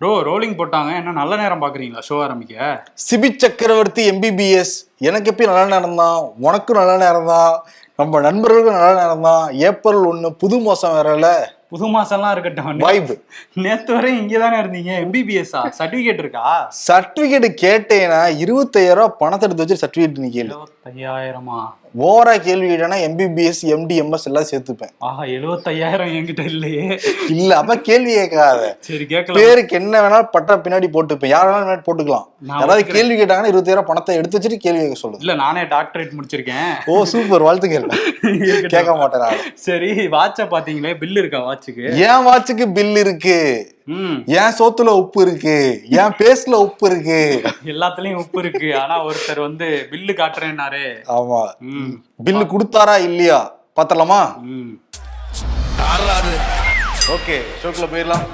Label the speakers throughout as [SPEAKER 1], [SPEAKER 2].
[SPEAKER 1] Bro rolling போட்டாங்க. என்ன நல்ல நேரம் பாக்குறீங்களா ஷோ ஆரம்பிக்க.
[SPEAKER 2] சிபி சக்கரவர்த்தி எம்பிபிஎஸ் எனக்கு எப்பயும் நல்ல நேரம் தான்? உனக்கும் நல்ல நேரம் தான். நம்ம நண்பர்களுக்கும் நல்ல நேரம் தான். ஏப்ரல் ஒன்று புது மாசம் வேறல
[SPEAKER 1] புது மாசம்லாம் இருக்கட்டும்.
[SPEAKER 2] வைப்
[SPEAKER 1] நேத்து வரை இங்க தானே இருந்தீங்க? எம்பிபிஎஸ்ஆ சர்டிபிகேட் இருக்கா?
[SPEAKER 2] சர்டிபிகேட் கேட்டேன்னா இருபத்தாயிரம் ரூபாய் பணத்தை எடுத்து வச்சு சர்டிபிகேட் நீ கேளு
[SPEAKER 1] எழுபத்தையாயிரமா
[SPEAKER 2] ஓவரா கேள்வி கேட்டேன்னா எம்பிபிஎஸ் எம்டி எம்எஸ் எல்லாம் சேர்த்துப்பேன்.
[SPEAKER 1] ஆஹா எழுபத்தையாயிரம் என்கிட்ட இல்லையே.
[SPEAKER 2] இல்ல அப்ப கேள்வி கேட்காத.
[SPEAKER 1] சரி கேட்கலாம்.
[SPEAKER 2] பேருக்கு என்ன வேணாலும் பட்டா பின்னாடி போட்டுப்பேன். யார் வேணாலும் போட்டுக்கலாம்.
[SPEAKER 1] ஒத்துக்கிறேன்.
[SPEAKER 2] கேள்வி கேட்டாங்கன்னா இருபத்தாயிரம் பணத்தை எடுத்து வச்சுட்டு கேள்வி கேட்க சொல்லுது
[SPEAKER 1] இல்ல நானே டாக்டரேட் முடிச்சிருக்கேன்.
[SPEAKER 2] ஓ சூப்பர் வாழ்த்துக்கள்.
[SPEAKER 1] இருக்கட்டும்.
[SPEAKER 2] கேட்க மாட்டேன்.
[SPEAKER 1] சரி வாட்ச பாத்தீங்களே பில் இருக்கா வாட்சுக்கு?
[SPEAKER 2] என் வாட்சுக்கு பில் இருக்கு.
[SPEAKER 1] ம்.
[SPEAKER 2] என் சோத்துல உப்பு இருக்கு? என் பேஸ்ட்ல உப்பு இருக்கு?
[SPEAKER 1] எல்லாத்துலயும் உப்பு இருக்கு. ஆனா ஒருத்தர் வந்து பில்லு காட்டுறேன்னாரு.
[SPEAKER 2] ஆமா. பில்லு கொடுத்தாரா இல்லையா? பாத்திரலாமா
[SPEAKER 1] ம்.
[SPEAKER 2] ஓகே ஷோக்குள்ள போயிடலாம்.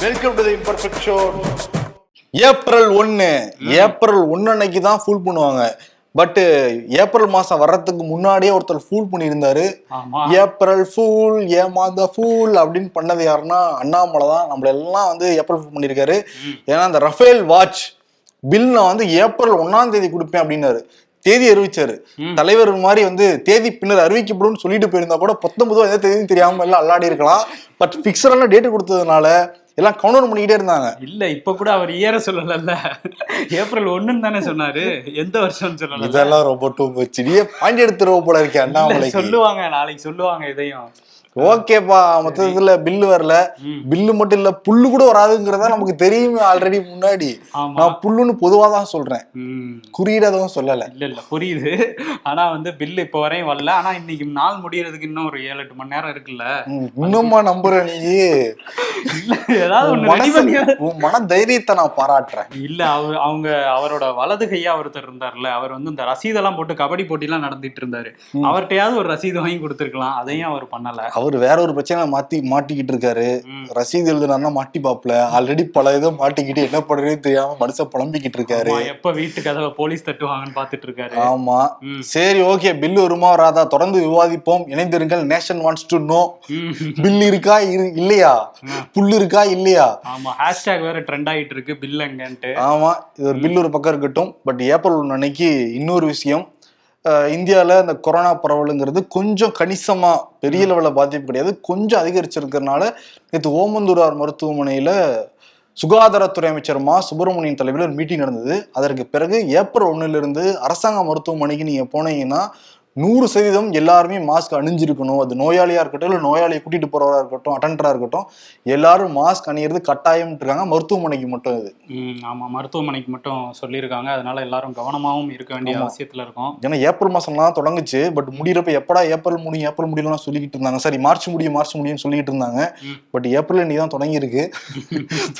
[SPEAKER 2] Welcome to the imperfect show April ஒன்னு. ஏப்ரல் ஒன்னு அன்னைக்கு தான் ஃபுல் பண்ணுவாங்க. பட் ஏப்ரல் மாசம் வர்றதுக்கு முன்னாடியே ஒருத்தர் ஃபூல் பண்ணியிருந்தாரு. ஏப்ரல் ஃபூல் ஏமாந்த ஃபூல் அப்படின்னு பண்ணது யாருன்னா அண்ணாமலை தான். நம்மள எல்லாம் வந்து ஏப்ரல் ஃபூல் பண்ணியிருக்காரு. ஏன்னா அந்த ரஃபேல் வாட்ச் பில் நான் வந்து ஏப்ரல் ஒன்னாம் தேதி கொடுப்பேன் அப்படின்னாரு. தேதி அறிவிச்சாரு. தலைவர் மாதிரி வந்து தேதி பின்னர் அறிவிக்கப்படும் சொல்லிட்டு போயிருந்தா கூட பத்தொன்பதோ எந்த தேதியும் தெரியாம எல்லாம் அல்லாடி இருக்கலாம். பட் பிக்சரான டேட் கொடுத்ததுனால எல்லாம் கவுண்டர் பண்ணிக்கிட்டே இருந்தாங்க.
[SPEAKER 1] இல்ல இப்ப கூட அவர் இயற சொல்லல ஏப்ரல் ஒண்ணுன்னு தானே சொன்னாரு. எந்த வருஷம்னு சொல்லல
[SPEAKER 2] இதெல்லாம் ரொம்ப டூ நீயே பாண்டி எடுத்துருவ போல இருக்கே
[SPEAKER 1] இல்ல,
[SPEAKER 2] அண்ணாமலைக்கு
[SPEAKER 1] சொல்லுவாங்க நாளைக்கு சொல்லுவாங்க இதையும்.
[SPEAKER 2] ஓகேப்பா மொத்தத்துல பில்லு வரல. பில்லு மட்டும் இல்ல புல்லு கூட வராதுங்கிறதா நமக்கு தெரியுமே ஆல்ரெடி முன்னாடி. நான் புல்லுன்னு பொதுவா தான் சொல்றேன்.
[SPEAKER 1] ம்.
[SPEAKER 2] குறியீடாதான் சொல்லல.
[SPEAKER 1] இல்ல இல்ல புரியுது. ஆனா வந்து பில் இப்ப வரையும் வரல. ஆனா இன்னைக்கு நாள் முடியறதுக்கு இன்னும் ஒரு ஏழு எட்டு மணி நேரம் இருக்குல்ல.
[SPEAKER 2] ம், இன்னுமா நம்புற நீ. மன தைரியத்தை நான் பாராட்டுறேன்.
[SPEAKER 1] இல்ல அவர் அவங்க அவரோட வலது கையா ஒருத்தர் இருந்தார்ல அவர் வந்து இந்த ரசீதெல்லாம் போட்டு கபடி போட்டி எல்லாம் நடத்திட்டு இருந்தாரு. அவர்கிட்டயாவது ஒரு ரசீது வாங்கி கொடுத்திருக்கலாம். அதையும் அவர் பண்ணல.
[SPEAKER 2] அவர் வேற ஒரு பிரச்சனை மாத்தி மாட்டிக்கிட்டு இருக்காரு. ரசீது எழுதுனாருன்னா மாட்டி பாப்பல. ஆல்ரெடி பல இதை மாட்டிக்கிட்டு என்ன பண்றதுன்னு தெரியாம மனுஷன் புலம்பிக்கிட்டு இருக்காரு
[SPEAKER 1] எப்ப வீட்டு கதவை போலீஸ் தட்டுவாங்கன்னு பாத்துட்டு இருக்காரு
[SPEAKER 2] ஆமா. சரி ஓகே. பில்லு வருமா வராதா? தொடர்ந்து விவாதிப்போம். இணைந்திருங்கள். Nation wants to know. Bill இருக்கா? இரு- இல்லையா?
[SPEAKER 1] ம்.
[SPEAKER 2] புல்லு இருக்கா? இல்லையா?
[SPEAKER 1] ஆமா ஹேஷ்டேக் வேற ட்ரெண்ட் ஆயிட்டு இருக்கு பில் எங்கன்ட்டு.
[SPEAKER 2] ஆமா. இது ஒரு பில் ஒரு பக்கம் இருக்கட்டும். பட் ஏப்ரல் ஒன்று அன்னைக்கு இன்னொரு விஷயம். அஹ் இந்தியால இந்த கொரோனா பரவலுங்கிறது கொஞ்சம் கணிசமா பெரிய லெவலில் பாதிப்பு கிடையாது. கொஞ்சம் அதிகரிச்சிருக்கிறதுனால நேற்று ஓமந்தூரார் மருத்துவமனையில சுகாதாரத்துறை அமைச்சர் மா. சுப்பிரமணியன் தலைமையில் ஒரு மீட்டிங் நடந்தது. அதற்கு பிறகு ஏப்ரல் ஒண்ணுல இருந்து அரசாங்க மருத்துவமனைக்கு நீங்க போனீங்கன்னா நூறு சதவீதம் எல்லாருமே மாஸ்க் அணிஞ்சிருக்கணும். அது நோயாளியா இருக்கட்டும் இல்லை நோயாளியை கூட்டிட்டு போறவரா இருக்கட்டும் அட்டண்டரா இருக்கட்டும் எல்லாரும் மாஸ்க் அணியிறது கட்டாயம் இருக்காங்க மருத்துவமனைக்கு மட்டும் இது.
[SPEAKER 1] ம், ஆமா. மருத்துவமனைக்கு மட்டும் சொல்லியிருக்காங்க. அதனால எல்லாரும் கவனமாவும் இருக்க வேண்டிய. அவசியத்துல இருக்கும்.
[SPEAKER 2] ஏன்னா ஏப்ரல் மாசம்லாம் தொடங்குச்சு. பட் முடியறப்ப எப்படா ஏப்ரல் முடியும் ஏப்ரல் முடியலாம் சொல்லிக்கிட்டு இருந்தாங்க. சரி மார்ச் முடியும் மார்ச் முடியும்னு சொல்லிக்கிட்டு இருந்தாங்க. பட் ஏப்ரல் இன்னைக்கு தான் தொடங்கியிருக்கு.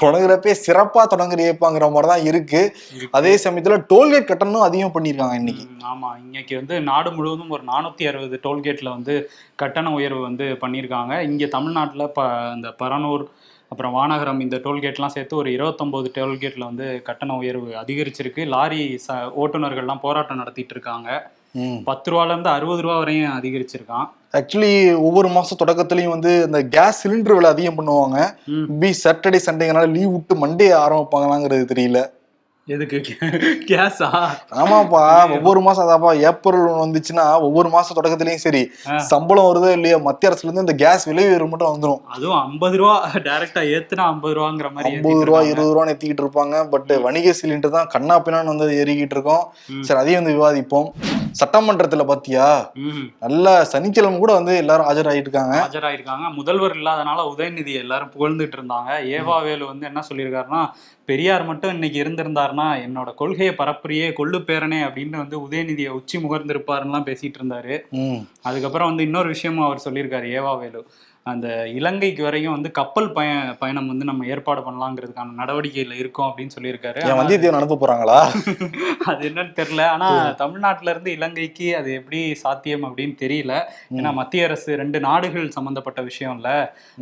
[SPEAKER 2] தொடங்குறப்பே சிறப்பா தொடங்குறியப்பாங்கிற மாதிரி தான் இருக்கு.
[SPEAKER 1] இருக்கு.
[SPEAKER 2] அதே சமயத்துல டோல்கேட் கட்டணம் அதிகம் பண்ணியிருக்காங்க இன்னைக்கு.
[SPEAKER 1] ம், ஆமா. இன்னைக்கு வந்து நாடு முழுவதும் ஒரு நானூத்தி அறுபது டோல்கேட்ல வந்து கட்டண உயர்வு வந்து பண்ணியிருக்காங்க. இங்க தமிழ்நாட்டுல ப இந்த பரனூர் அப்புறம் வானகரம் இந்த டோல்கேட்லாம் சேர்த்து ஒரு இருபத்தொம்போது டோல்கேட்ல வந்து கட்டண உயர்வு அதிகரிச்சிருக்கு. லாரி ச ஓட்டுநர்கள்லாம் போராட்டம் நடத்திட்டு இருக்காங்க. பத்து ரூபால இருந்து அறுபது ரூபா வரையும் அதிகரிச்சிருக்கான்.
[SPEAKER 2] ஆக்சுவலி ஒவ்வொரு மாசம் தொடக்கத்துலயும் வந்து இந்த கேஸ் சிலிண்டர் விலை அதிகம் பண்ணுவாங்க. பி சாட்டர்டே சண்டேங்கனால லீவ் விட்டு மண்டே ஆரம்பிப்பாங்களாங்கிறது தெரியல.
[SPEAKER 1] எதுக்கு? கேஸா?
[SPEAKER 2] ஆமாப்பா ஒவ்வொரு மாசம் அதாப்பா ஏப்ரல் வந்துச்சுன்னா ஒவ்வொரு மாசம் தொடக்கத்துலயும் சரி. சம்பளம் வருதோ இல்லையோ மத்திய அரசுல இருந்து இந்த கேஸ் விலை உயர்வு மட்டும் வந்துடும்
[SPEAKER 1] அதுவும் ஐம்பது ரூபா டைரக்டா ஏத்துனா ஐம்பது ரூபாங்கிற மாதிரி
[SPEAKER 2] ஐம்பது ரூபா. இருபது ரூபா ஏத்திக்கிட்டு இருப்பாங்க. பட் வணிக சிலிண்டர் தான் கண்ணா பின்னான்னு வந்து ஏறிக்கிட்டு இருக்கோம். சரி அதையும் வந்து விவாதிப்போம். சட்டமன்றத்துல பாத்தியா? நல்ல சனிக்கிழமை கூட வந்து எல்லாரும் ஆஜராகிட்டு இருக்காங்க
[SPEAKER 1] ஆஜராயிருக்காங்க. முதல்வர் இல்லாதனால உதயநிதி எல்லாரும் புகழ்ந்துட்டு இருந்தாங்க. ஏவா வேலு வந்து என்ன சொல்லியிருக்காருன்னா பெரியார் மட்டும் இன்னைக்கு இருந்திருந்தாருன்னா என்னோட கொள்கையை பரப்புரியே கொள்ளு பேரனே அப்படின்னு வந்து உதயநிதியை உச்சி முகர்ந்திருப்பாருலாம் பேசிட்டு இருந்தாரு. அதுக்கப்புறம் வந்து இன்னொரு விஷயமும் அவர் சொல்லியிருக்காரு ஏவா வேலு. அந்த இலங்கைக்கு வரையும் வந்து கப்பல் பய பயணம் வந்து நம்ம ஏற்பாடு பண்ணலாங்கிறதுக்கான நடவடிக்கையில இருக்கோம் அப்படின்னு சொல்லியிருக்காரு.
[SPEAKER 2] வந்தியத்தேவன் அனுப்ப போறாங்களா?
[SPEAKER 1] அது என்னன்னு தெரியல. ஆனா தமிழ்நாட்டுல இருந்து இலங்கைக்கு அது எப்படி சாத்தியம் அப்படின்னு தெரியல. ஏன்னா மத்திய அரசு ரெண்டு நாடுகள் சம்பந்தப்பட்ட விஷயம் இல்ல.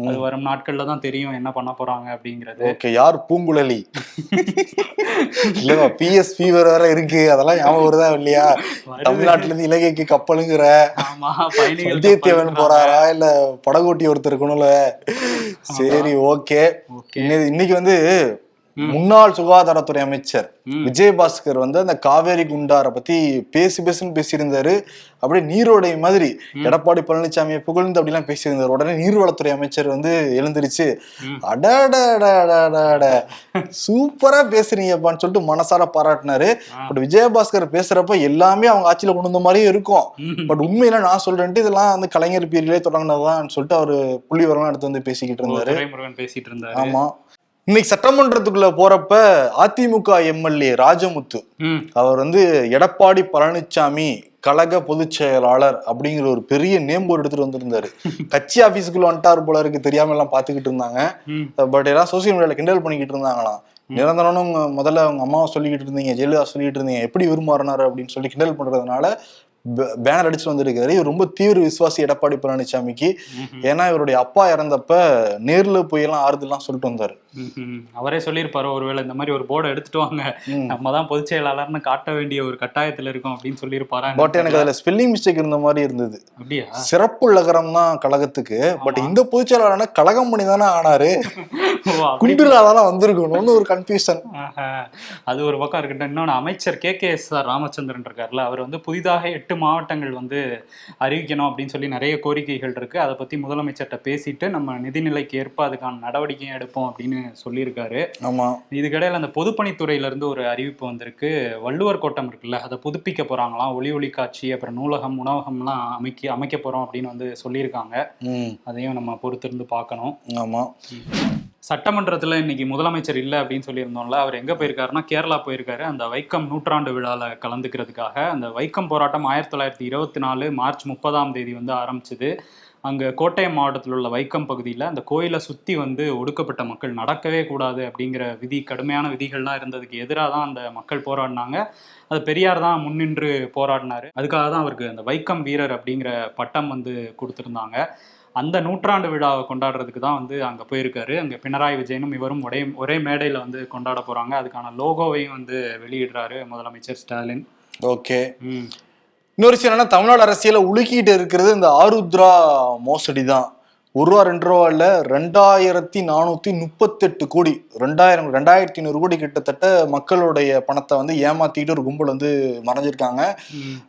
[SPEAKER 1] அது வரும் நாட்கள்ல தான் தெரியும் என்ன பண்ண போறாங்க அப்படிங்கிறது.
[SPEAKER 2] ஓகே யார் பூங்குழலி? இல்லவா பிஎஸ் ஃபீவர் வேற இருக்கு. அதெல்லாம் ஞாபகம் வருதா இல்லையா? தமிழ்நாட்டுல இருந்து இலங்கைக்கு கப்பலுங்கிற வந்தியத்தேவன் போறாரா? இல்ல படகோட்டி ஒருத்தர் இருக்கணும்ல சரி ஓகே. இன்னைக்கு வந்து. முன்னாள் சுகாதாரத்துறை அமைச்சர். விஜயபாஸ்கர் வந்து அந்த காவேரி குண்டாரை பத்தி பேசி பேசுன்னு பேசியிருந்தாரு. அப்படியே நீரோடை மாதிரி எடப்பாடி பழனிசாமியை புகழ்ந்து அப்படிலாம் பேசியிருந்தாரு. உடனே நீர்வளத்துறை அமைச்சர் வந்து எழுந்திருச்சு. அடடடடடட சூப்பரா பேசுறீங்கப்பான்னு சொல்லிட்டு மனசார பாராட்டினாரு. பட் விஜயபாஸ்கர் பேசுறப்ப எல்லாமே அவங்க ஆட்சியில கொண்டு வந்த மாதிரியே இருக்கும். பட் உண்மையில நான் சொல்றேன்ட்டு இதெல்லாம் வந்து கலைஞர் பீரியட்லயே தொடங்கினதுதான் சொல்லிட்டு அவரு புள்ளி வரலாம் எடுத்து வந்து பேசிக்கிட்டு இருந்தாரு.
[SPEAKER 1] பேசிட்டு இருந்தாரு.
[SPEAKER 2] ஆமா. இன்னைக்கு சட்டமன்றத்துக்குள்ள போறப்ப அதிமுக எம்எல்ஏ ராஜமுத்து அவர் வந்து எடப்பாடி பழனிசாமி கழக பொதுச் செயலாளர் அப்படிங்கிற ஒரு பெரிய நேம் போர்டு எடுத்துட்டு வந்திருந்தாரு. கட்சி ஆபீஸுக்குள்ள வந்துட்டாரு போல இருக்கு. தெரியாம எல்லாம் பாத்துக்கிட்டு இருந்தாங்க. பட் எல்லாம் சோசியல் மீடியால கிண்டல் பண்ணிக்கிட்டு இருந்தாங்களாம். நிரந்தரம்னு முதல்ல உங்க அம்மாவை சொல்லிக்கிட்டு இருந்தீங்க ஜெயலலிதா சொல்லிட்டு இருந்தீங்க. எப்படி விரும்பாருனாரு அப்படின்னு சொல்லி கிண்டல் பண்றதுனால பேனர் அடிச்சு வந்திருக்காரு. இவர் ரொம்ப தீவிர விசுவாசி எடப்பாடி பழனிசாமிக்கு. ஏன்னா இவருடைய அப்பா இறந்தப்ப நேர்ல போய் எல்லாம் ஆறுதல்லாம் சொல்லிட்டு வந்தாரு.
[SPEAKER 1] அவரே சொல்லியிருப்பாரு ஒருவேளை இந்த மாதிரி ஒரு போர்டை எடுத்துட்டு வாங்க. நம்ம தான் பொதுச் செயலாளர்னு காட்ட வேண்டிய ஒரு கட்டாயத்துல இருக்கோம் அப்படின்னு சொல்லியிருப்பாரா
[SPEAKER 2] பட் எனக்கு அதுல ஸ்பெல்லிங் மிஸ்டேக் இருந்த மாதிரி இருந்தது.
[SPEAKER 1] அப்படியா?
[SPEAKER 2] சிறப்பு லகரம் தான் கழகத்துக்கு. பட். இந்த பொதுச்செயலாளர் கழகம் பண்ணி தானே ஆனாரு.
[SPEAKER 1] ஓ, அப்படி
[SPEAKER 2] குண்டுலா தானே வந்திருக்கணும்னு ஒரு கன்ஃபியூஷன்.
[SPEAKER 1] அது ஒரு பக்கம் இருக்கட்டும். இன்னொன்று அமைச்சர் K. K. S. R. Ramachandran இருக்கார்ல அவர் வந்து புதிதாக எட்டு மாவட்டங்கள் வந்து அறிவிக்கணும் அப்படின்னு சொல்லி நிறைய கோரிக்கைகள் இருக்கு. அதை பத்தி முதலமைச்சர்கிட்ட பேசிட்டு நம்ம நிதிநிலைக்கு ஏற்ப அதுக்கான நடவடிக்கையும் எடுப்போம் அப்படின்னு சொல்லியிருக்காரு.
[SPEAKER 2] ஆமா.
[SPEAKER 1] இதுக்கிடையில அந்த பொதுப்பணித்துறையில இருந்து ஒரு அறிவிப்பு வந்திருக்கு. வள்ளுவர் கோட்டம் இருக்குல்ல அதை புதுப்பிக்க போறாங்களாம். ஒளி ஒளி காட்சி அப்புறம் நூலகம் உணவகம்லாம் அமைக்க அமைக்க போறோம் அப்படின்னு வந்து சொல்லியிருக்காங்க. அதையும் நம்ம பொறுத்திருந்து பார்க்கணும்.
[SPEAKER 2] ஆமா.
[SPEAKER 1] சட்டமன்றத்தில் இன்னைக்கு முதலமைச்சர் இல்லை அப்படின்னு சொல்லியிருந்தோம்ல அவர் எங்கே போயிருக்காருன்னா கேரளா போயிருக்காரு. அந்த வைக்கம் நூற்றாண்டு விழாவில் கலந்துக்கிறதுக்காக. அந்த வைக்கம் போராட்டம் ஆயிரத்தி தொள்ளாயிரத்தி இருபத்தி நாலு மார்ச் முப்பதாம் தேதி வந்து ஆரம்பிச்சது. அங்கே கோட்டயம் மாவட்டத்தில் உள்ள வைக்கம் பகுதியில் அந்த கோயிலை சுற்றி வந்து ஒடுக்கப்பட்ட மக்கள் நடக்கவே கூடாது அப்படிங்கிற விதி கடுமையான விதிகள்லாம் இருந்ததுக்கு எதிராக தான் அந்த மக்கள் போராடினாங்க. அது பெரியார் தான் முன்னின்று போராடினார். அதுக்காக தான் அவருக்கு அந்த வைக்கம் வீரர் அப்படிங்கிற பட்டம் வந்து கொடுத்துருந்தாங்க. அந்த நூற்றாண்டு விழாவை கொண்டாடுறதுக்கு தான் வந்து அங்கே போயிருக்காரு. அங்கே பினராயி விஜயனும் இவரும் ஒரே ஒரே மேடையில் வந்து கொண்டாட போகிறாங்க அதுக்கான லோகோவையும் வந்து வெளியிடுறாரு முதலமைச்சர் ஸ்டாலின்.
[SPEAKER 2] ஓகே. இன்னொரு விஷயம் என்னன்னா தமிழ்நாடு அரசியல உலுக்கிட்டு இருக்கிறது இந்த ஆருத்ரா மோசடி தான் ஒரு ரூபா ரெண்டு ரூபா இல்ல ரெண்டாயிரத்தி நானூத்தி முப்பத்தெட்டு கோடி ரெண்டாயிரம் ரெண்டாயிரத்தி ஐநூறு கோடி கிட்டத்தட்ட மக்களுடைய பணத்தை வந்து ஏமாத்திட்டு ஒரு கும்பல் வந்து மறைஞ்சிருக்காங்க.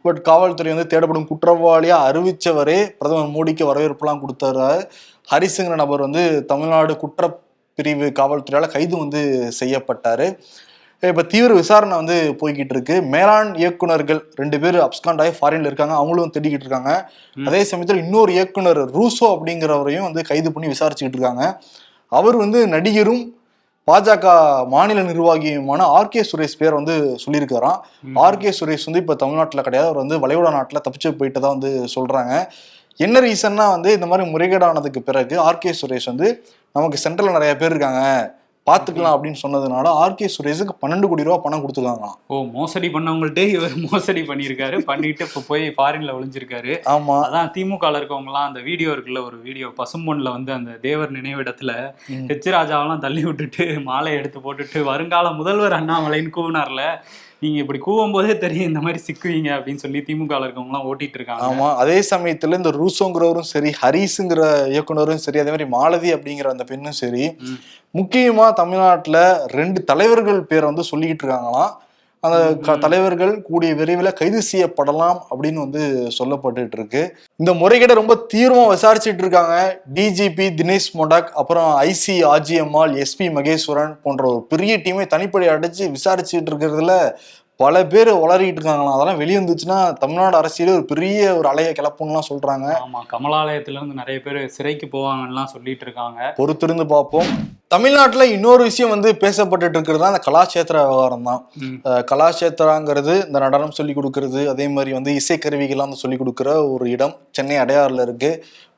[SPEAKER 2] பட் காவல்துறை வந்து தேடப்படும் குற்றவாளியா அறிவிச்சவரே பிரதமர் மோடிக்கு வரவேற்பெல்லாம் கொடுத்தாரு. ஹரிசுங்கிற நபர் வந்து தமிழ்நாடு குற்றப்பிரிவு காவல்துறையால கைது வந்து செய்யப்பட்டாரு. இப்ப தீவிர விசாரணை வந்து போய்கிட்டு இருக்கு மேலாண் இயக்குனர்கள் ரெண்டு பேர் அப்ஸ்காண்ட் ஆகி ஃபாரின்ல இருக்காங்க. அவங்களும் தேடிக்கிட்டு இருக்காங்க. அதே சமயத்தில் இன்னொரு இயக்குனர் ரூசோ அப்படிங்கிறவரையும் வந்து கைது பண்ணி விசாரிச்சுக்கிட்டு இருக்காங்க. அவர் வந்து நடிகரும் பாஜக மாநில நிர்வாகியுமான ஆர்கே சுரேஷ் பேர் வந்து சொல்லியிருக்காராம்.
[SPEAKER 1] ம்.
[SPEAKER 2] ஆர்கே சுரேஷ் வந்து இப்போ தமிழ்நாட்டில் கிடையாது. அவர் வந்து வளைகுடா நாட்டில் தப்பிச்சு போயிட்டு தான் வந்து சொல்றாங்க. என்ன ரீசன்னா வந்து இந்த மாதிரி முறைகேடானதுக்கு பிறகு ஆர்கே சுரேஷ் வந்து நமக்கு சென்ட்ரல்ல நிறைய பேர் இருக்காங்க. பார்த்துக்கலாம் அப்படின்னு சொன்னதுனால ஆர்கே சுரேஷுக்கு பன்னெண்டு கோடி ரூபா பணம் கொடுத்துருக்காங்களாம்.
[SPEAKER 1] ஓ மோசடி பண்ணவங்கள்ட்டே இவர் மோசடி பண்ணியிருக்காரு. பண்ணிட்டு இப்போ போய் ஃபாரின்ல ஒளிஞ்சிருக்காரு.
[SPEAKER 2] ஆமா.
[SPEAKER 1] அதான் திமுகல இருக்கவங்கலாம் அந்த வீடியோ இருக்குல்ல ஒரு வீடியோ பசும்பொன்ல வந்து அந்த தேவர் நினைவிடத்துல. ஹெச் ராஜாவெல்லாம் தள்ளி விட்டுட்டு மாலை எடுத்து போட்டுட்டு வருங்கால முதல்வர் அண்ணாமலைன்னு கூவினார்ல. நீங்க இப்படி கூவும் போதே தெரியும் இந்த மாதிரி சிக்குவீங்க அப்படின்னு சொல்லி திமுகல இருக்கவங்கலாம் ஓட்டிட்டு இருக்காங்க
[SPEAKER 2] ஆமா அதே சமயத்துல இந்த ரூசோங்கிறவரும் சரி ஹரிஸுங்கிற இயக்குனரும் சரி அதே மாதிரி மாலதி அப்படிங்கிற அந்த பெண்ணும் சரி. முக்கியமா தமிழ்நாட்டுல ரெண்டு தலைவர்கள் பேரை வந்து சொல்லிக்கிட்டு இருக்காங்களாம் அந்த. தலைவர்கள் கூடிய விரைவில் கைது செய்யப்படலாம் அப்படின்னு வந்து சொல்லப்பட்டுட்டு இருக்கு. இந்த முறைகேடை ரொம்ப தீவிரமா விசாரிச்சுட்டு இருக்காங்க. டிஜிபி தினேஷ் மொடாக் அப்புறம் ஐசி ஆஜிஎம்ஆல் எஸ்பி மகேஸ்வரன் போன்ற ஒரு பெரிய டீமை தனிப்படை அடைச்சு விசாரிச்சுட்டு இருக்கிறதுல பல பேர் வளரிட்டு இருக்காங்களாம். அதெல்லாம் வெளியே வந்துச்சுன்னா தமிழ்நாடு அரசியலே ஒரு பெரிய ஒரு அலையை கிளப்புன்னுலாம் சொல்றாங்க.
[SPEAKER 1] ஆமா கமலாலயத்துல இருந்து நிறைய பேர் சிறைக்கு போவாங்கலாம் சொல்லிட்டு இருக்காங்க.
[SPEAKER 2] பொறுத்திருந்து பார்ப்போம். தமிழ்நாட்டுல இன்னொரு விஷயம் வந்து பேசப்பட்டுட்டு இருக்கிறது தான் அந்த கலாச்சேத்திர விவகாரம் தான். கலாச்சேத்திராங்கிறது இந்த நடனம் சொல்லி கொடுக்கறது அதே மாதிரி வந்து இசைக்கருவிகள்லாம் வந்து சொல்லி கொடுக்குற ஒரு இடம் சென்னை அடையாறுல இருக்கு.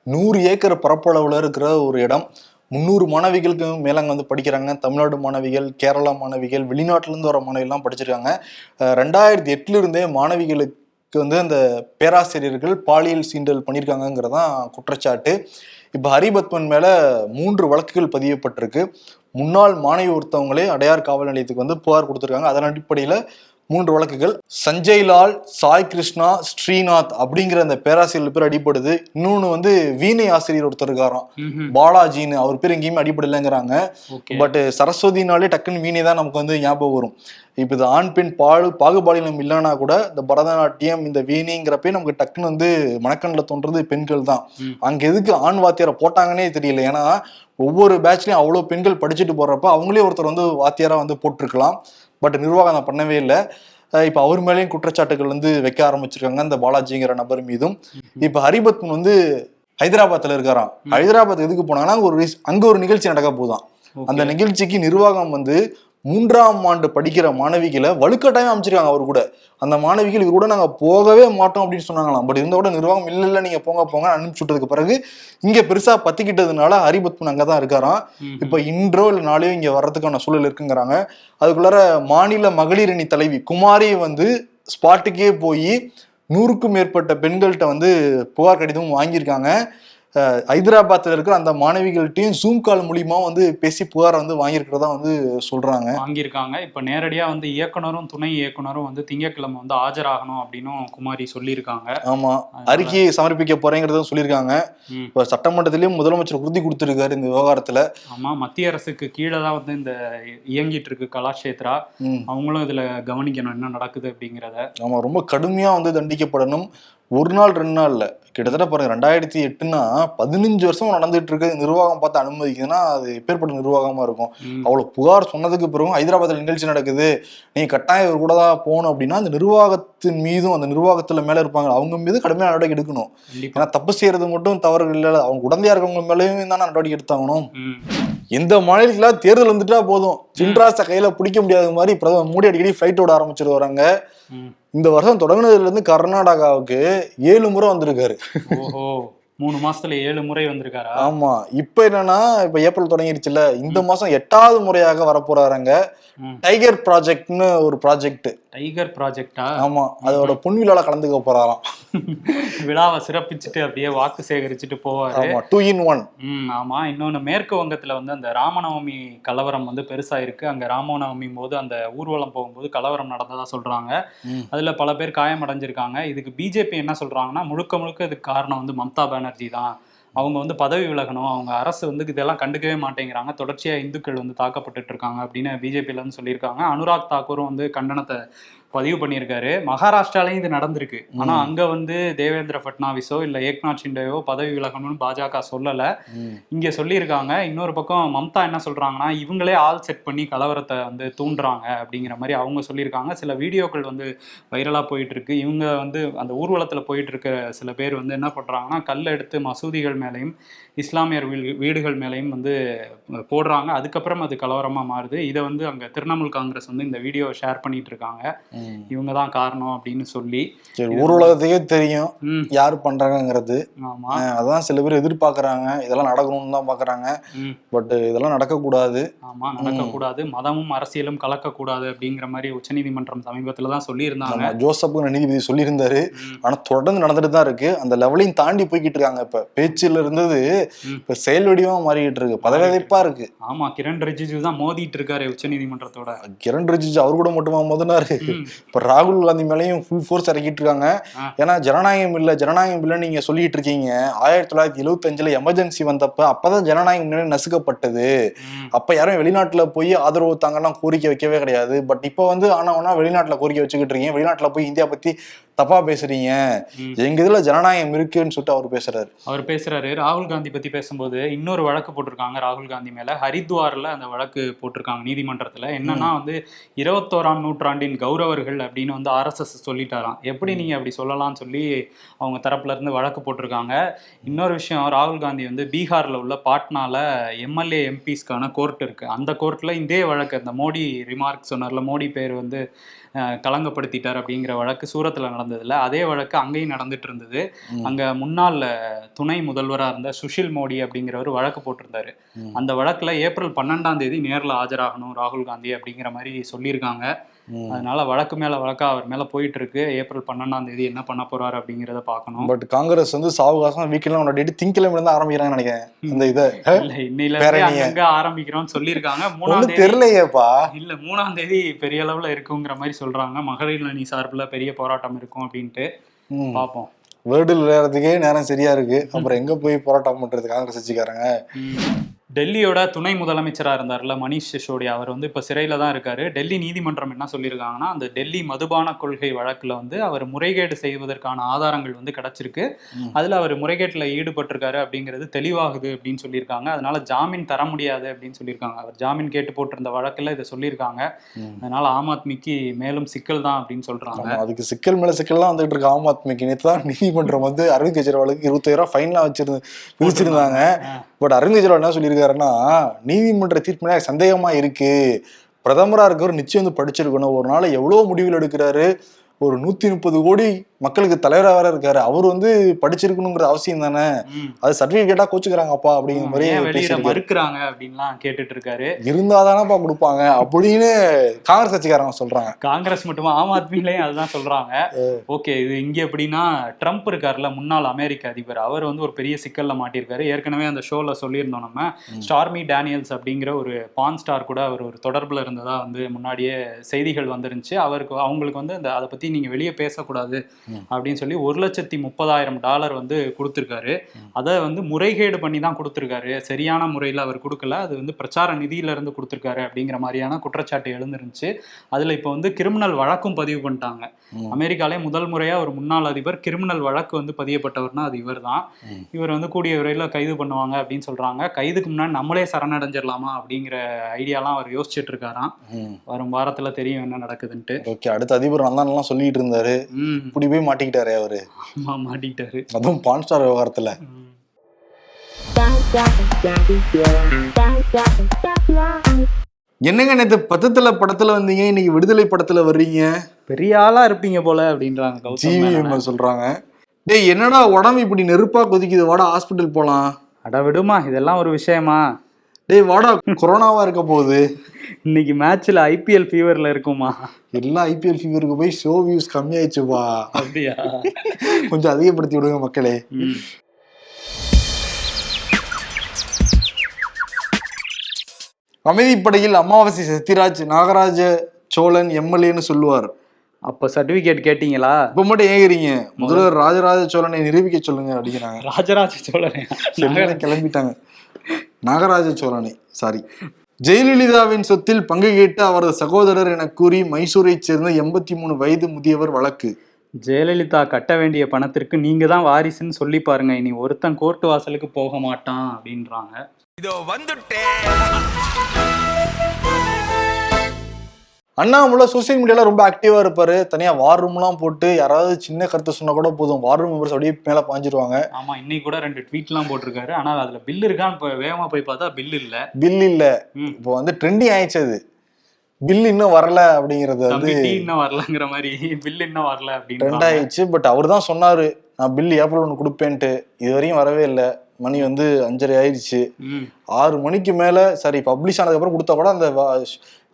[SPEAKER 2] நூறு ஏக்கர் பரப்பளவுல இருக்கிற ஒரு இடம். முந்நூறு மாணவிகளுக்கு மேல அங்க வந்து படிக்கிறாங்க. தமிழ்நாடு மாணவிகள் கேரளா மாணவிகள் வெளிநாட்டுல இருந்து வர மாணவிகள்லாம் படிச்சிருக்காங்க. ரெண்டாயிரத்தி எட்டுல இருந்தே மாணவிகளுக்கு வந்து அந்த பேராசிரியர்கள் பாலியல் சீண்டல் பண்ணியிருக்காங்கங்கிறதான் குற்றச்சாட்டு. இப்போ ஹரிபத்மன் மேல மூன்று வழக்குகள் பதியப்பட்டிருக்கு. முன்னாள் மாணவி ஒருத்தவங்களே அடையார் காவல் நிலையத்துக்கு வந்து புகார் கொடுத்துருக்காங்க. அதன் அடிப்படையில் மூன்று வழக்குகள். சஞ்சய் லால் சாய் கிருஷ்ணா ஸ்ரீநாத் அப்படிங்கிற அந்த பேராசிரியர் பேர் அடிப்படுது இன்னொன்னு வந்து வீணை ஆசிரியர் ஒருத்தர் இருக்காராம். பாலாஜின்னு அவர் பேர் எங்கேயுமே அடிப்படலைங்கிறாங்க பட் சரஸ்வதினாலே டக்குன்னு வீணை தான் நமக்கு வந்து ஞாபகம் வரும். இப்போ இது ஆண் பெண் பாடு பாகுபாடினம் இல்லைனா கூட இந்த பரதநாட்டியம் இந்த வீணிங்கிறப்பே நமக்கு டக்குன்னு வந்து மனக்கண்ணில் தோன்றது பெண்கள் தான். அங்க எதுக்கு ஆண் வாத்தியாரை போட்டாங்கன்னே தெரியல. ஏன்னா ஒவ்வொரு பேட்ச்லயும் அவ்வளோ பெண்கள் படிச்சுட்டு போறப்ப அவங்களே ஒருத்தர் வந்து வாத்தியாரா வந்து போட்டிருக்கலாம். பட் நிர்வாகம் அதை பண்ணவே இல்லை. இப்போ அவர் மேலேயும் குற்றச்சாட்டுகள் வந்து வைக்க ஆரம்பிச்சிருக்காங்க இந்த பாலாஜிங்கிற நபர் மீதும். இப்போ ஹரிபத்மன் வந்து ஹைதராபாத்ல இருக்காராம். ஹைதராபாத் எதுக்கு போனாங்கன்னா ஒரு அங்க ஒரு நிகழ்ச்சி நடக்க போகுதாம். அந்த நிகழ்ச்சிக்கு நிர்வாகம் வந்து மூன்றாம் ஆண்டு படிக்கிற மாணவிகளை வலுக்கட்டாயம் அமைச்சிருக்காங்க அவர் கூட. அந்த மாணவிகள் இவர் கூட நாங்க போகவே மாட்டோம் அப்படின்னு சொன்னாங்களாம். பட் இருந்த கூட நிர்வாகம் இல்ல இல்ல நீங்க போங்க போங்க அனுப்பிச்சு விட்டதுக்கு பிறகு இங்க பெருசா பத்திக்கிட்டதுனால ஹரிபத்மன் அங்கதான் இருக்காராம்.
[SPEAKER 1] ம்ஹும்.
[SPEAKER 2] இப்ப இன்றோ இல்ல நாளையோ இங்க வர்றதுக்கான சூழல் இருக்குங்கிறாங்க. அதுக்குள்ளார மாநில மகளிர் அணி தலைவி குமாரி வந்து ஸ்பாட்டுக்கே போய் நூறுக்கும் மேற்பட்ட பெண்கள்கிட்ட வந்து புகார் கடிதம் வாங்கியிருக்காங்க. அஹ் ஹைதராபாத்ல இருக்கிற அந்த மாணவிகள்கிட்டயும் ஜூம் கால் மூலியமா வந்து பேசி புகார் வந்து வாங்கியிருக்கிறதா வந்து சொல்றாங்க.
[SPEAKER 1] வாங்கியிருக்காங்க. இப்ப நேரடியா வந்து இயக்குனரும் துணை இயக்குனரும் வந்து திங்கட்கிழமை வந்து ஆஜராகணும் அப்படின்னும் குமாரி சொல்லியிருக்காங்க.
[SPEAKER 2] ஆமா. அறிக்கையை சமர்ப்பிக்க போறேங்கிறதும் சொல்லியிருக்காங்க. இப்ப சட்டமன்றத்திலயும் முதலமைச்சர் உறுதி கொடுத்திருக்காரு இந்த விவகாரத்துல.
[SPEAKER 1] ஆமா. மத்திய அரசுக்கு கீழே தான் வந்து இந்த இயங்கிட்டு இருக்கு கலாஷேத்ரா. அவங்களும் இதுல கவனிக்கணும் என்ன நடக்குது அப்படிங்கிறத.
[SPEAKER 2] ஆமா. ரொம்ப கடுமையா வந்து தண்டிக்கப்படணும். ஒரு நாள் ரெண்டு நாள்ல. கிட்டத்தட்ட பாருங்க ரெண்டாயிரத்தி எட்டுனா பதினஞ்சு வருஷம் நடந்துட்டு இருக்கு நிர்வாகம் பார்த்து அனுமதிக்குதுன்னா அது எப்பேற்பட்ட நிர்வாகமா இருக்கும். அவ்வளவு புகார் சொன்னதுக்கு பிறகும் ஹைதராபாத்ல நிகழ்ச்சி நடக்குது. நீ கட்டாயம் இவர் கூட தான் போகணும் அப்படின்னா அந்த நிர்வாகத்தின் மீதும் அந்த நிர்வாகத்துல மேல இருப்பாங்க. அவங்க மீது கடுமையான நடவடிக்கை எடுக்கணும். ஏன்னா தப்பு செய்யறது மட்டும் தவறு இல்லை. அவங்க உடந்தையா இருக்கவங்க மேலேயும் தானே நடவடிக்கை எடுத்தாகணும். எந்த மாநிலத்துல தேர்தல் வந்துட்டா போதும். சின்ராச கையில பிடிக்க முடியாத மாதிரி பிரதமர் மோடி அடிக்கடி ஃபிளைட் ஓட ஆரம்பிச்சிட்டு வராங்க. இந்த வருஷம் தொடங்குனதுல இருந்து கர்நாடகாவுக்கு ஏழு முறை வந்திருக்காரு.
[SPEAKER 1] ஓஹோ. மூணு மாசத்துல ஏழு முறை வந்திருக்காரா?
[SPEAKER 2] ஆமா. இப்ப என்னன்னா இப்ப ஏப்ரல் தொடங்கிருச்சுல இந்த மாசம் எட்டாவது முறையாக வரப்போறாருங்க.
[SPEAKER 1] ம்.
[SPEAKER 2] டைகர் ப்ராஜெக்ட்னு ஒரு ப்ராஜெக்ட்.
[SPEAKER 1] டைகர் ப்ராஜெக்டா?
[SPEAKER 2] ஆமா. அதோட பொன்விழால கலந்துக்க போறாராம்.
[SPEAKER 1] விழாவை சிறப்பிச்சுட்டு அப்படியே வாக்கு சேகரிச்சுட்டு போவாரு.
[SPEAKER 2] ஆமா. டூ இன் ஒன்
[SPEAKER 1] ம் ஆமா. இன்னொன்னு மேற்கு வங்கத்துல வந்து அந்த ராமநவமி கலவரம் வந்து பெருசா இருக்கு அங்க ராமநவமி போது அந்த ஊர்வலம் போகும்போது கலவரம் நடந்ததா சொல்றாங்க. அதுல பல பேர் காயமடைஞ்சிருக்காங்க. இதுக்கு பிஜேபி என்ன சொல்றாங்கன்னா முழுக்க முழுக்க இதுக்கு காரணம் வந்து மம்தா பானர்ஜி தான். அவங்க வந்து பதவி விலகணும். அவங்க அரசு வந்து இதெல்லாம் கண்டுக்கவே மாட்டேங்கிறாங்க. தொடர்ச்சியா இந்துக்கள் வந்து தாக்கப்பட்டுட்டு இருக்காங்க அப்படின்னு பிஜேபியில சொல்லியிருக்காங்க. அனுராக் தாக்கூரும் வந்து கண்டனத்தை பதிவு பண்ணியிருக்காரு. மகாராஷ்டிராலையும் இது நடந்திருக்கு. ஆனா அங்க வந்து தேவேந்திர ஃபட்னாவிஸோ இல்ல ஏக்நாத் ஷிண்டேவோ பதவி விலகணும்னு பாஜக சொல்லல. இங்க சொல்லியிருக்காங்க. இன்னொரு பக்கம் மம்தா என்ன சொல்றாங்கன்னா இவங்களே ஆள் செட் பண்ணி கலவரத்தை வந்து தூண்டுறாங்க அப்படிங்கிற மாதிரி அவங்க சொல்லியிருக்காங்க. சில வீடியோக்கள் வந்து வைரலா போயிட்டு இருக்கு இவங்க வந்து அந்த ஊர்வலத்துல போயிட்டு இருக்க சில பேர் வந்து என்ன பண்றாங்கன்னா கல் எடுத்து மசூதிகள் மேலையும் இஸ்லாமியர் வீடு வீடுகள் மேலையும் வந்து போடுறாங்க. அதுக்கப்புறம் அது கலவரமா மாறுது. இதை வந்து அங்க திரிணாமுல் காங்கிரஸ் வந்து இந்த வீடியோவை ஷேர் பண்ணிட்டு இருக்காங்க. இவங்க தான் காரணம் அப்படின்னு சொல்லி
[SPEAKER 2] ஊர் உலகத்துக்கே தெரியும் யார் அஹ் அதான் சில பேர் எதிர்பார்க்கறாங்க. இதெல்லாம் நடக்கணும்னு தான் பாக்குறாங்க. பட் இதெல்லாம் நடக்கக்கூடாது.
[SPEAKER 1] ஆமா நடக்கக்கூடாது. மதமும் அரசியலும் கலக்கக்கூடாது அப்படிங்கிற மாதிரி உச்சநீதிமன்றம் சமீபத்துல தான் சொல்லியிருந்தாங்க.
[SPEAKER 2] ஜோசப் நீதிபதி சொல்லியிருந்தாரு. ஆனா தொடர்ந்து நடந்துட்டு தான் இருக்கு. அந்த லெவலையும் தாண்டி போய்கிட்டு இருக்காங்க இப்ப. பேச்சுல இருந்தது. இப்ப செயல் வடிவமா மாறிக்கிட்டு இருக்கு. பதவியதைப்பா இருக்கு.
[SPEAKER 1] ஆமா கிரண் ரிஜிஜு தான் மோதிட்டு இருக்காரு உச்சநீதிமன்றத்தோட.
[SPEAKER 2] கிரண் ரிஜிஜு அவர் கூட மட்டுமா மோதினாரு. இப்ப ராகுல் காந்தி மேலயும் ஃபுல் ஃபோர்ஸ் இறக்கிட்டு இருக்காங்க. ஏன்னா ஜனநாயகம் இல்ல ஜனநாயகம் இல்ல நீங்க சொல்லிட்டு இருக்கீங்க ஆயிரத்தி தொள்ளாயிரத்தி எழுபத்தி அஞ்சுல எமர்ஜென்சி வந்தப்ப அப்பதான் ஜனநாயகம் முன்னாடி நசுக்கப்பட்டது. அப்ப யாரும் வெளிநாட்டுல போய் ஆதரவு தாங்கலாம் கோரிக்கை வைக்கவே கிடையாது. பட் இப்ப வந்து ஆனா ஆனா வெளிநாட்டுல கோரிக்கை வச்சுக்கிட்டு இருக்கீங்க வெளிநாட்டுல போய் இந்தியா பத்தி தப்பா பேசுறீங்க. எங்க இதுல ஜனநாயகம் இருக்குன்னு சொல்லிட்டு அவர் பேசுறாரு.
[SPEAKER 1] அவர் பேசுறாரு. ராகுல் காந்தி பத்தி பேசும்போது இன்னொரு வழக்கு போட்டிருக்காங்க ராகுல் காந்தி மேல. ஹரித்வார்ல அந்த வழக்கு போட்டிருக்காங்க நீதிமன்றத்துல. என்னன்னா வந்து இருபத்தோராம் நூற்றாண்டின் கௌரவர்கள் அப்படின்னு வந்து ஆர்எஸ்எஸ் சொல்லிட்டாராம். எப்படி நீங்க அப்படி சொல்லலாம்னு சொல்லி அவங்க தரப்புல இருந்து வழக்கு போட்டிருக்காங்க. இன்னொரு விஷயம் ராகுல் காந்தி வந்து பீகார்ல உள்ள பாட்னால எம்எல்ஏ எம்பிஸ்க்கான கோர்ட் இருக்கு. அந்த கோர்ட்ல இதே வழக்கு. அந்த மோடி ரிமார்க் சொன்னார்ல மோடி பேர் வந்து களங்கப்படுத்திட்டார் அப்படிங்கிற வழக்கு சூரத்துல நடந்ததுல அதே வழக்கு அங்கேயும் நடந்துட்டு இருந்தது. அங்க முன்னாள் துணை முதல்வரா இருந்த சுஷில் மோடி அப்படிங்கிறவர் வழக்கு போட்டிருந்தாரு. அந்த வழக்குல ஏப்ரல் பன்னெண்டாம் தேதி நேர்ல ஆஜராகணும் ராகுல் காந்தி அப்படிங்கிற மாதிரி சொல்லியிருக்காங்க அதனால வழக்கு மேல வழக்கா அவர் மேல போயிட்டு இருக்கு ஏப்ரல் பன்னெண்டாம் தேதி என்ன பண்ண போறாரு அப்படிங்கறத பார்க்கணும்.
[SPEAKER 2] பட் காங்கிரஸ் வந்து சாவகாசம் வீக்கெல்லாம் கொண்டாடிட்டு திங்கிழமை இருந்து ஆரம்பிக்கிறாங்கன்னு நினைக்கிறேன். அந்த இதை.
[SPEAKER 1] இல்ல இன்னையில அங்கங்க ஆரம்பிக்கிறோம்னு சொல்லியிருக்காங்க. மூணாம் தேதி
[SPEAKER 2] தெரியலையேப்பா.
[SPEAKER 1] இல்ல மூணாம் தேதி பெரிய அளவுல இருக்குங்கிற மாதிரி சொல்றாங்க. மகளிர் அணி சார்பில் பெரிய போராட்டம் இருக்கும் அப்படின்ட்டு
[SPEAKER 2] ம்.
[SPEAKER 1] பார்ப்போம்.
[SPEAKER 2] வேர்டில் விளையாடுறதுக்கே நேரம் சரியா இருக்கு. அப்புறம் எங்க போய் போராட்டம் பண்றது காங்கிரஸ் கட்சிக்காரங்க?
[SPEAKER 1] ம். டெல்லியோட துணை முதலமைச்சரா இருந்தார்ல மணிஷ் சிசோடியா அவர் வந்து இப்ப சிறையில தான் இருக்காரு. டெல்லி நீதிமன்றம் என்ன சொல்லியிருக்காங்கன்னா அந்த டெல்லி மதுபான கொள்கை வழக்குல வந்து அவர் முறைகேடு செய்வதற்கான ஆதாரங்கள் வந்து கிடைச்சிருக்கு. அதுல அவர் முறைகேட்டுல ஈடுபட்டிருக்காரு அப்படிங்கிறது தெளிவாகுது அப்படின்னு சொல்லியிருக்காங்க. அதனால ஜாமீன் தர முடியாது அப்படின்னு சொல்லியிருக்காங்க. அவர் ஜாமீன் கேட்டு போட்டிருந்த வழக்குல இதை சொல்லியிருக்காங்க. அதனால ஆம் ஆத்மிக்கு மேலும் சிக்கல் தான் அப்படின்னு சொல்றாங்க.
[SPEAKER 2] ஆமா, அதுக்கு சிக்கல் மேல சிக்கல்லாம் வந்துட்டு இருக்கு. ஆம் ஆத்மிக்கு. நேற்று தான் நீதிமன்றம் வந்து அரவிந்த் கெஜ்ரிவாலுக்கு இருபத்தாயிரம் ஃபைன்லாம் வச்சிருந்து விதிச்சிருந்தாங்க. பட் அரவிந்த் கெஜ்ரிவால் என்ன சொல்லியிருக்காருன்னா நீதிமன்ற தீர்ப்பு சந்தேகமா இருக்கு. பிரதமரா இருக்கிறவர் நிச்சயம் வந்து படிச்சிருக்கணும். ஒரு நாள் எவ்வளவு முடிவுகள் எடுக்கிறாரு? ஒரு நூத்தி முப்பது கோடி மக்களுக்கு தலைவரா வேற இருக்காரு. அவர் வந்து படிச்சிருக்கணுங்கிற அவசியம் தானே. அது சர்டிபிகேட்டா கோச்சுக்கிறாங்கப்பா அப்படிங்கிற மாதிரி
[SPEAKER 1] மறுக்கிறாங்க அப்படின்லாம் கேட்டுட்டு இருக்காரு
[SPEAKER 2] இருந்தாதானப்பா கொடுப்பாங்க அப்படின்னு காங்கிரஸ் கட்சிக்காரங்க சொல்றாங்க.
[SPEAKER 1] காங்கிரஸ் மட்டுமா? ஆம் ஆத்மிலையும் அதுதான் சொல்றாங்க. ஓகே இது இங்க எப்படின்னா ட்ரம்ப் இருக்கார்ல முன்னாள் அமெரிக்க அதிபர். அவர் வந்து ஒரு பெரிய சிக்கல்ல மாட்டியிருக்காரு. ஏற்கனவே அந்த ஷோல சொல்லியிருந்தோம் நம்ம. ஸ்டார்மி டேனியல்ஸ் அப்படிங்கிற ஒரு பான் ஸ்டார் கூட அவர் ஒரு தொடர்புல இருந்ததா வந்து முன்னாடியே செய்திகள் வந்துருந்துச்சு. அவருக்கு அவங்களுக்கு வந்து இந்த அதை பத்தி நீங்க வெளியே பேசக்கூடாது. அப்படின்னு சொல்லி ஒரு லட்சத்தி முப்பதாயிரம் டாலர் வந்து கொடுத்துருக்காரு. அதை வந்து முறைகேடு பண்ணி தான் கொடுத்துருக்காரு. சரியான முறையில் அவர் கொடுக்கல. அது வந்து பிரச்சார நிதியில இருந்து கொடுத்துருக்காரு அப்படிங்கிற மாதிரியான குற்றச்சாட்டு எழுந்திருந்துச்சு. அதுல இப்போ வந்து கிரிமினல் வழக்கும் பதிவு பண்ணிட்டாங்க. அமெரிக்காலே முதல் முறையா ஒரு முன்னாள் அதிபர் கிரிமினல் வழக்கு வந்து பதியப்பட்டவர்னா அது இவர் தான். இவர் வந்து கூடிய விரைவில் கைது பண்ணுவாங்க அப்படின்னு சொல்றாங்க. கைதுக்கு முன்னாடி நம்மளே சரணடைஞ்சிடலாமா அப்படிங்கிற ஐடியாலாம் அவர் யோசிச்சுட்டு இருக்காராம். வரும் வாரத்துல தெரியும் என்ன நடக்குதுன்ட்டு.
[SPEAKER 2] ஓகே அடுத்த அதிபர் வந்தான்லாம் சொல்லிட்டு இருந்தாரு இப்படி போய் மாட்டிக்கிட்டாரே அவரு.
[SPEAKER 1] மாட்டிக்கிட்டாரு.
[SPEAKER 2] அதுவும் பான் ஸ்டார் விவகாரத்துல. என்னங்க நேத்து பத்தத்துல படத்துல வந்தீங்க? இன்னைக்கு விடுதலை படத்துல வர்றீங்க?
[SPEAKER 1] பெரிய ஆளா இருப்பீங்க போல அப்படின்றாங்க
[SPEAKER 2] ஜிவி. சொல்றாங்க. டேய் என்னடா உடம்பு இப்படி நெருப்பா கொதிக்குது? வாடா ஹாஸ்பிட்டல் போலாம்.
[SPEAKER 1] அட விடுமா இதெல்லாம் ஒரு விஷயமா?
[SPEAKER 2] டேய் வாடா கொரோனாவா இருக்க போகுது?
[SPEAKER 1] இன்னைக்கு மேட்ச்ல ஐபிஎல் ஃபீவர்ல இருக்குமா?
[SPEAKER 2] எல்லாம் ஐபிஎல் ஃபீவருக்கு போய் ஷோ வியூஸ் கம்மியாயிடுச்சுப்பா.
[SPEAKER 1] அப்படியா?
[SPEAKER 2] கொஞ்சம் அதிகப்படுத்தி விடுங்க மக்களே. அமைதிப்படையில் அமாவாசை சத்யராஜ் நாகராஜ சோழன் எம்எல்ஏன்னு சொல்லுவார்.
[SPEAKER 1] அப்ப சர்டிபிகேட் கேட்டீங்களா?
[SPEAKER 2] இப்ப மட்டும் ஏங்குறீங்க. முதல்வர் ராஜராஜ சோழனை நிரூபிக்க சொல்லுங்க அப்படிங்கிறாங்க
[SPEAKER 1] ராஜராஜ சோழன்
[SPEAKER 2] கிளம்பிட்டாங்க. நாகராஜ சோழனை சாரி ஜெயலலிதாவின் சொத்தில் பங்கு கேட்டு அவரது சகோதரர் என கூறி மைசூரைச் சேர்ந்த எண்பத்தி மூணு வயது முதியவர் வழக்கு.
[SPEAKER 1] ஜெயலலிதா கட்ட வேண்டிய பணத்திற்கு நீங்க தான் வாரிசுன்னு சொல்லி பாருங்க. இனி ஒருத்தன் கோர்ட்டு வாசலுக்கு போக மாட்டான் அப்படின்றாங்க.
[SPEAKER 3] இதோ வந்துட்டேன்.
[SPEAKER 2] அண்ணாமலை சோசியல் மீடியால ரொம்ப ஆக்டிவா இருப்பாரு. தனியா வார் ரூம்லாம் போட்டு யாராவது சின்ன கருத்து சொன்னா கூட போதும். வார் ரூம் மெம்பர்ஸ் அப்படியே மேல பாஞ்சிருவாங்க.
[SPEAKER 1] ஆமா இன்னைக்கு கூட ரெண்டு ட்வீட்லாம் போட்டிருக்காரு. ஆனா அதுல பில் இருக்கான்னு இப்ப வேகமா போய் பார்த்தா பில் இல்ல.
[SPEAKER 2] பில் இல்ல. இப்போ வந்து ட்ரெண்டிங் ஆயிடுச்சு அது. பில் இன்னும் வரல அப்படிங்கறது வந்து
[SPEAKER 1] இன்னும் வரலங்கிற மாதிரி பில் இன்னும் வரல
[SPEAKER 2] ட்ரெண்ட்
[SPEAKER 1] அப்படின்னு
[SPEAKER 2] ஆயிடுச்சு. பட் அவர் தான் சொன்னாரு நான் பில் ஏப்ரல் ஒன்று கொடுப்பேன்ட்டு. இது வரையும் வரவே இல்லை. மணி வந்து அஞ்சரை ஆயிடுச்சு ஆறு மணிக்கு மேல சரி பப்ளிஷ் ஆனதுக்கப்புறம் கொடுத்தா கூட அந்த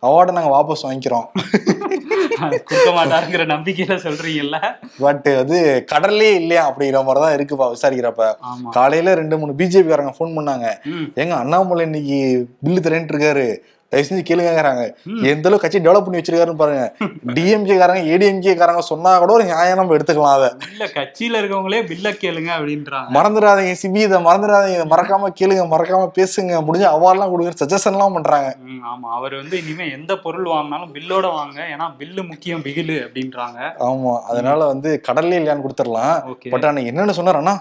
[SPEAKER 2] அவார்டை நாங்க வாபஸ் வாங்கிக்கிறோம்.
[SPEAKER 1] கொடுக்க மாட்டாருங்கிற நம்பிக்கையில சொல்றீங்கல்ல?
[SPEAKER 2] பட் அது கடல்லே இல்லையா அப்படிங்கிற மாதிரி தான் இருக்குப்பா விசாரிக்கிறப்ப. காலையில ரெண்டு மூணு பிஜேபி காரங்க ஃபோன் பண்ணாங்க.
[SPEAKER 1] ம்.
[SPEAKER 2] ஏங்க அண்ணாமலை இன்னைக்கு பில்லு தரேன்ட்டு இருக்காரு. தயவு செஞ்சு கேளுங்கிறாங்க
[SPEAKER 1] ம்.
[SPEAKER 2] எந்த அளவுக்கு கட்சி டெவலப் பண்ணி வச்சிருக்காருன்னு பாருங்க. டிஎம்கே காரங்க ஏடிஎம்கே காரங்க சொன்னா கூட ஒரு நியாயம் நம்ம எடுத்துக்கலாம் அதை.
[SPEAKER 1] இல்ல கட்சியில இருக்கவங்களே பில்ல கேளுங்க அப்படின்றாங்க.
[SPEAKER 2] மறந்துடாதீங்க சிபி இதை மறந்துடாதீங்க மறக்காம கேளுங்க மறக்காம பேசுங்க முடிஞ்ச அவார்ட்லாம் கொடுங்க சஜஷன்லாம் பண்றாங்க.
[SPEAKER 1] ம், ஆமா. அவர் வந்து இனிமே எந்த பொருள் வாங்கினாலும் பில்லோட வாங்க. ஏன்னா பில்லு முக்கியம் பிகிலு அப்படின்றாங்க.
[SPEAKER 2] ஆமா. அதனால வந்து கடல்லே இல்லையான்னு கொடுத்துடலாம். பட் ஆனா என்னன்னு சொன்னாரண்ணா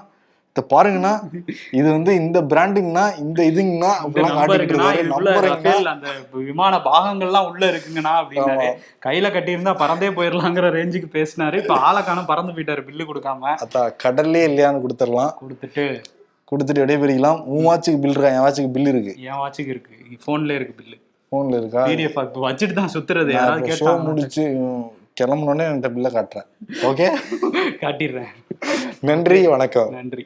[SPEAKER 2] இத பாருங்கண்ணா. இது வந்து இந்த பிராண்டுங்கண்ணா இந்த இதுங்கண்ணா
[SPEAKER 1] இந்த
[SPEAKER 2] அப்படிலாம் காட்டிட்டு
[SPEAKER 1] நம்பருக்குன்னா
[SPEAKER 2] இருக்காரு.
[SPEAKER 1] இது உள்ள
[SPEAKER 2] நம்பருங்கண்ணா
[SPEAKER 1] ரஃபேல் அந்த விமான பாகங்கள்லாம் உள்ள இருக்குங்கண்ணா அப்படின்னாரு. கையில கட்டியிருந்தா பறந்தே போயிடலாங்கிற ரேஞ்சுக்கு பேசினாரு. இப்ப ஆளக்கான பறந்து போயிட்டாரு பில்லு கொடுக்காம.
[SPEAKER 2] அதான் கடல்லே இல்லையான்னு கொடுத்துடலாம்.
[SPEAKER 1] கொடுத்துட்டு.
[SPEAKER 2] கொடுத்துட்டு விடைபெறிக்கலாம் உன் வாட்சுக்கு பில் இருக்கா? என் வாட்சுக்கு பில் இருக்கு.
[SPEAKER 1] என் வாட்சுக்கு இருக்கு. போன்ல இருக்கு பில்லு
[SPEAKER 2] போன்ல இருக்கா?
[SPEAKER 1] பிடிஎஃப் வச்சுட்டு தான் சுத்துறது. யாராவது கேட்டாங்க
[SPEAKER 2] முடிச்சு உம், கிளம்புனோடனே என்கிட்ட பில்லை காட்டுறேன். ஓகே
[SPEAKER 1] காட்டிடுறேன்.
[SPEAKER 2] நன்றி வணக்கம்.
[SPEAKER 1] நன்றி.